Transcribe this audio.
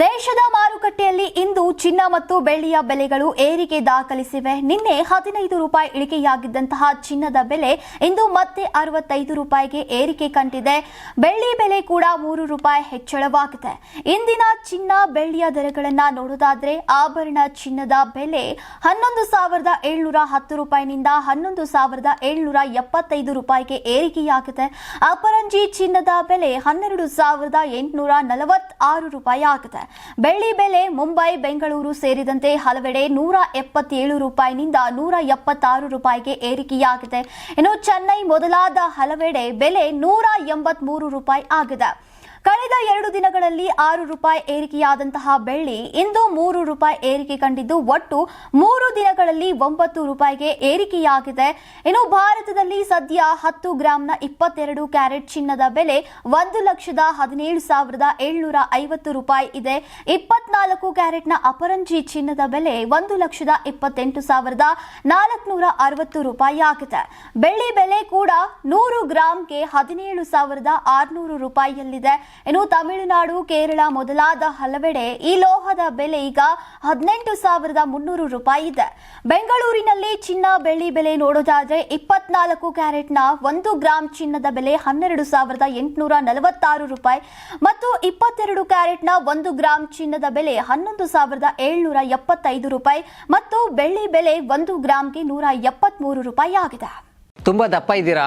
ದೇಶದ ಮಾರುಕಟ್ಟೆಯಲ್ಲಿ ಇಂದು ಚಿನ್ನ ಮತ್ತು ಬೆಳ್ಳಿಯ ಬೆಲೆಗಳು ಏರಿಕೆ ದಾಖಲಿಸಿವೆ. ನಿನ್ನೆ ಹದಿನೈದು ರೂಪಾಯಿ ಇಳಿಕೆಯಾಗಿದ್ದಂತಹ ಚಿನ್ನದ ಬೆಲೆ ಇಂದು ಮತ್ತೆ ಅರವತ್ತೈದು ರೂಪಾಯಿಗೆ ಏರಿಕೆ ಕಂಡಿದೆ. ಬೆಳ್ಳಿ ಬೆಲೆ ಕೂಡ ಮೂರು ರೂಪಾಯಿ ಹೆಚ್ಚಳವಾಗಿದೆ. ಇಂದಿನ ಚಿನ್ನ, ಬೆಳ್ಳಿಯ ದರಗಳನ್ನ ನೋಡೋದಾದ್ರೆ ಆಭರಣ ಚಿನ್ನದ ಬೆಲೆ ಹನ್ನೊಂದು ಸಾವಿರದ ಏಳ್ನೂರ ಹತ್ತು ರೂಪಾಯಿನಿಂದ ಹನ್ನೊಂದು ಸಾವಿರದ ಏಳ್ನೂರ ಎಪ್ಪತ್ತೈದು ರೂಪಾಯಿಗೆ ಏರಿಕೆಯಾಗಿದೆ. ಅಪರಂಜಿ ಚಿನ್ನದ ಬೆಲೆ ಹನ್ನೆರಡು ಸಾವಿರದ ಎಂಟುನೂರ ನಲವತ್ತಾರು ರೂಪಾಯಿ ಆಗಿದೆ ಬೆಳ್ಳಿ ಬೆಲೆ ಮುಂಬೈ, ಬೆಂಗಳೂರು ಸೇರಿದಂತೆ ಹಲವೆಡೆ ನೂರ ಎಪ್ಪತ್ತೇಳು ರೂಪಾಯಿನಿಂದ ನೂರ ಎಪ್ಪತ್ತಾರು ರೂಪಾಯಿಗೆ ಏರಿಕೆಯಾಗಿದೆ. ಇನ್ನು ಚೆನ್ನೈ ಮೊದಲಾದ ಹಲವೆಡೆ ಬೆಲೆ ನೂರ ಎಂಬತ್ಮೂರು ರೂಪಾಯಿ ಆಗಿದೆ. ಕಳೆದ ಎರಡು ದಿನಗಳಲ್ಲಿ ಆರು ರೂಪಾಯಿ ಏರಿಕೆಯಾದಂತಹ ಬೆಳ್ಳಿ ಇಂದು ಮೂರು ರೂಪಾಯಿ ಏರಿಕೆ ಕಂಡಿದ್ದು, ಒಟ್ಟು ಮೂರು ದಿನಗಳಲ್ಲಿ ಒಂಬತ್ತು ರೂಪಾಯಿಗೆ ಏರಿಕೆಯಾಗಿದೆ. ಇನ್ನು ಭಾರತದಲ್ಲಿ ಸದ್ಯ ಹತ್ತು ಗ್ರಾಂನ ಇಪ್ಪತ್ತೆರಡು ಕ್ಯಾರೆಟ್ ಚಿನ್ನದ ಬೆಲೆ ಒಂದು ಲಕ್ಷದ ಹದಿನೇಳು ಸಾವಿರದ ಏಳ್ನೂರ ಐವತ್ತು ರೂಪಾಯಿ ಇದೆ. ಇಪ್ಪತ್ನಾಲ್ಕು ಕ್ಯಾರೆಟ್ನ ಅಪರಂಜಿ ಚಿನ್ನದ ಬೆಲೆ ಒಂದು ಲಕ್ಷದ ಇಪ್ಪತ್ತೆಂಟು ಸಾವಿರದ ನಾಲ್ಕುನೂರ ಅರವತ್ತು ರೂಪಾಯಿ ಆಗಿದೆ. ಬೆಳ್ಳಿ ಬೆಲೆ ಕೂಡ ನೂರು ಗ್ರಾಂಗೆ ಹದಿನೇಳು ಸಾವಿರದ ಆರುನೂರು ರೂಪಾಯಿಯಲ್ಲಿದೆ. ಇನ್ನು ತಮಿಳುನಾಡು, ಕೇರಳ ಮೊದಲಾದ ಹಲವೆಡೆ ಈ ಲೋಹದ ಬೆಲೆ ಈಗ ಹದಿನೆಂಟು ಸಾವಿರದ ಮುನ್ನೂರು ರೂಪಾಯಿ ಇದೆ. ಬೆಂಗಳೂರಿನಲ್ಲಿ ಚಿನ್ನ ಬೆಳ್ಳಿ ಬೆಲೆ ನೋಡೋದಾದ್ರೆ ಇಪ್ಪತ್ನಾಲ್ಕು ಕ್ಯಾರೆಟ್ನ ಒಂದು ಗ್ರಾಂ ಚಿನ್ನದ ಬೆಲೆ ಹನ್ನೆರಡು ಸಾವಿರದ ಎಂಟುನೂರ ನಲವತ್ತಾರು ರೂಪಾಯಿ ಮತ್ತು ಇಪ್ಪತ್ತೆರಡು ಕ್ಯಾರೆಟ್ನ ಒಂದು ಗ್ರಾಂ ಚಿನ್ನದ ಬೆಲೆ ಹನ್ನೊಂದು ಸಾವಿರದ ಏಳ್ನೂರ ಎಪ್ಪತ್ತೈದು ರೂಪಾಯಿ ಮತ್ತು ಬೆಳ್ಳಿ ಬೆಲೆ ಒಂದು ಗ್ರಾಮ್ಗೆ ನೂರ ಎಪ್ಪತ್ಮೂರು ರೂಪಾಯಿ ಆಗಿದೆ. ತುಂಬಾ ದಪ್ಪ ಇದ್ದೀರಾ?